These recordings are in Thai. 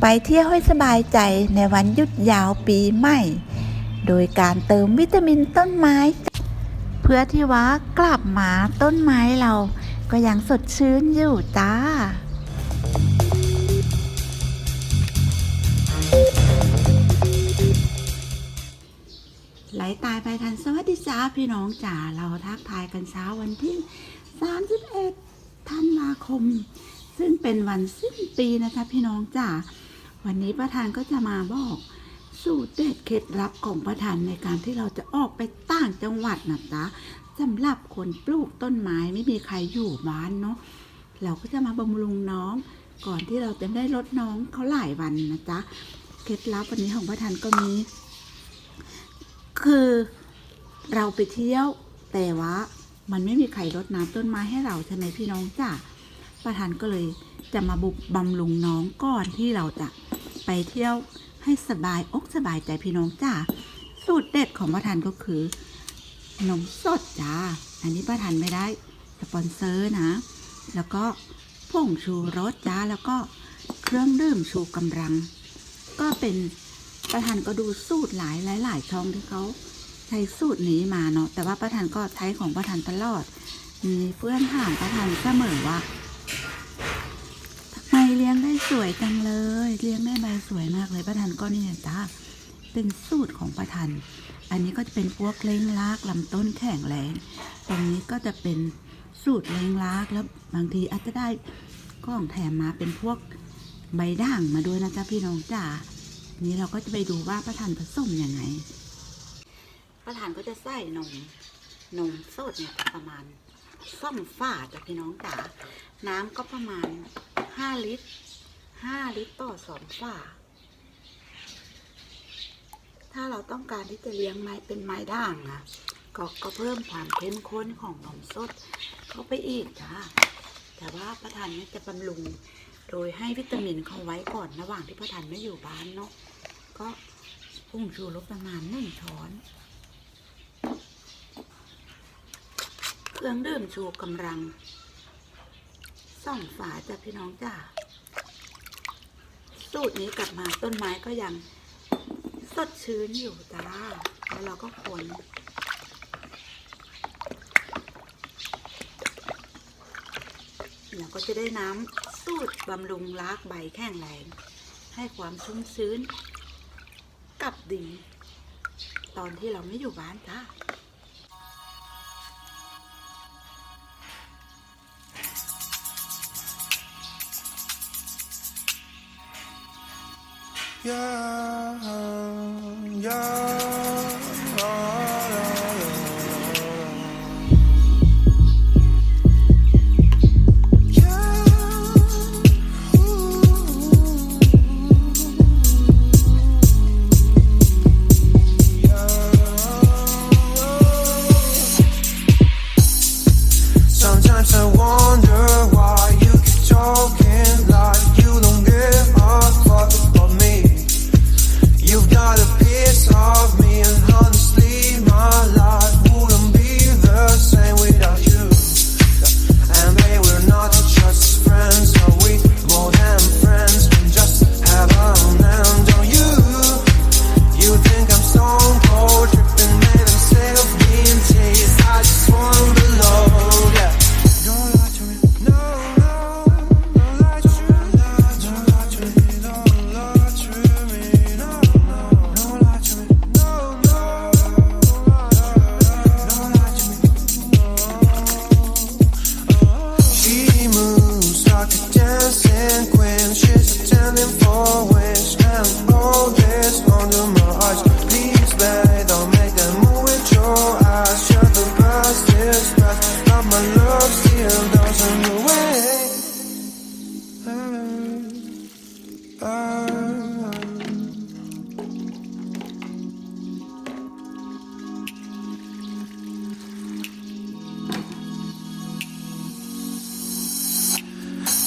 ไปเที่ยวให้สบายใจในวันหยุดยาวปีใหม่ โดยการเติมวิตามินต้นไม้ เพื่อที่ว่ากลับมาต้นไม้เราก็ยังสดชื่นอยู่จ้าไหลตายไปทันสวัสดีจ้าพี่น้องจ๋าเราทักทายกันเช้าวันที่ 31 ธันวาคม ซึ่งเป็นวันสิ้นปีนะคะพี่น้องจ๋า วันนี้ประธานก็จะมาบอกสูตรเด็ดเคล็ดลับของประธานในการที่เราจะออกไปต่างจังหวัดนะจ๊ะสำหรับคนปลูกต้นไม้ไม่มีใครอยู่บ้านเนาะเราก็จะมาบำรุงน้อง ก่อนที่เราจะได้ลดน้องเขาหลายวันนะจ๊ะเคล็ดลับวันนี้ของประธานก็มี คือเราไปเที่ยวแต่ว่ามันไม่มีใครรดน้ำต้นไม้ให้เราใช่ไหมพี่น้องจ้ะประธานก็เลยจะมาบุกบำรุงน้องก่อนที่เราจะ ไปเที่ยวให้สบายอกสบายใจพี่น้องจ้ะสูตรเด็ดของประธานก็คือนมสดจ้า อันนี้ประธานไม่ได้สปอนเซอร์นะ แล้วก็ผงชูรสจ้า แล้วก็เครื่องดื่มชูกำลัง ก็เป็นประธานก็ดูสูตรหลายหลายหลายช่องที่เขาใช้สูตรนี้มาเนาะ แต่ว่าประธานก็ใช้ของประธานตลอด มีเพื่อนถามประธานเสมอว่าทำไมเลี้ยงได้ สวยจังเลย เลี้ยงได้ใบสวยมากเลยประธานก็นี่จ้าเป็นสูตรของประธานอันนี้ก็จะเป็นพวกเล้งลากลำต้นแข็งแรงตรงนี้ก็จะเป็นสูตรเล้งลากแล้วบางทีอาจจะได้กล้องแถมมาเป็นพวกใบด่างมาด้วยนะจ๊ะพี่น้องจ๋านี้เราก็จะไปดูว่าประธานผสมยังไง ประธานก็จะใส่นม นมสดเนี่ยประมาณซ่อมฝาจากพี่น้องจ๋า น้ำก็ประมาณห้าลิตร ห้าลิตรต่อสองฝาถ้าเราต้องการที่จะเลี้ยงไม้เป็นไม้ด่างนะก็ก็เพิ่มความเข้มข้นของนมสดเข้าไปอีกจ้าแต่ว่าประธานนี่จะบำรุงโดยให้วิตามินเขาไว้ก่อนระหว่างที่ประธานไม่อยู่บ้านเนาะก็ผงชูรสประมาณหนึ่งช้อน เครื่องดื่มชูกำลังส่องฝาจ้ะพี่น้องจ้า สูตรนี้กลับมาต้นไม้ก็ยังสดชื้นอยู่จ้า แล้วเราก็คนเราก็จะได้น้ำสูตรบำรุงรากใบแข็งแรง ให้ความชุ่มชื้น กับดีตอนที่เราไม่อยู่บ้านจ้า Yeah, yeah,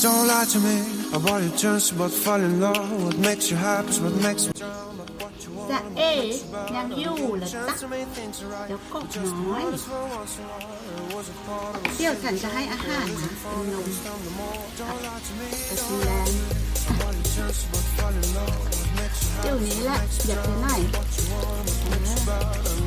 Don't lie to me about your chance about falling in love. What makes you happy is what makes me drown. But what you want, จะเอ๋ยังอยู่เหรอ chance จ๊ะ to make things right. เ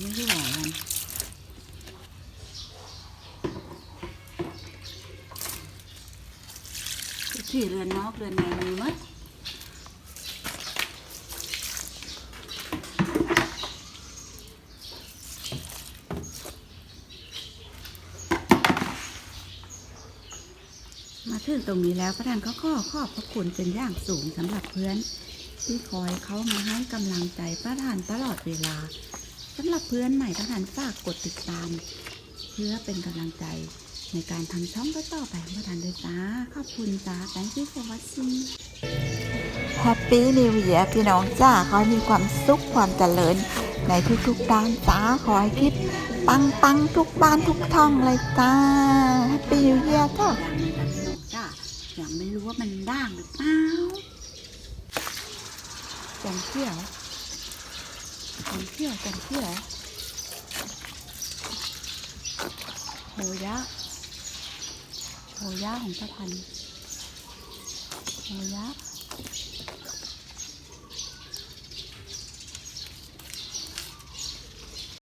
ไม่ได้หวานมันที่เรือนนอกเรือนในมีหมัดมาถึงตรงนี้แล้วพระท่านก็ขอขอบพระคุณเป็นอย่างสูงสำหรับเพื่อน ที่คอยเข้ามาให้กำลังใจพระท่านตลอดเวลา สำหรับเพื่อนใหม่พระท่านฝากกดติดตาม เพื่อเป็นกำลังใจในการทำช่องต่อๆไปพระท่านด้วยจ้า ขอบคุณจ้า thank you for watching แฮปปี้นิว e ย r พี่น้องจ้า ขอให้มีความสุขความเจริญ ในทุกๆด้านจ้า ขอให้คิด ปังปังๆทุกบ้านทุกท่องเลยจ้าแฮปปี้นิว e ย r จ้าจ้ายังไม่รู้ว่ามันด่างหรือเปล่าแกงเขียว แกงเขียวกันเที่ยวโหยะโหยะของประพันธ์โหยะ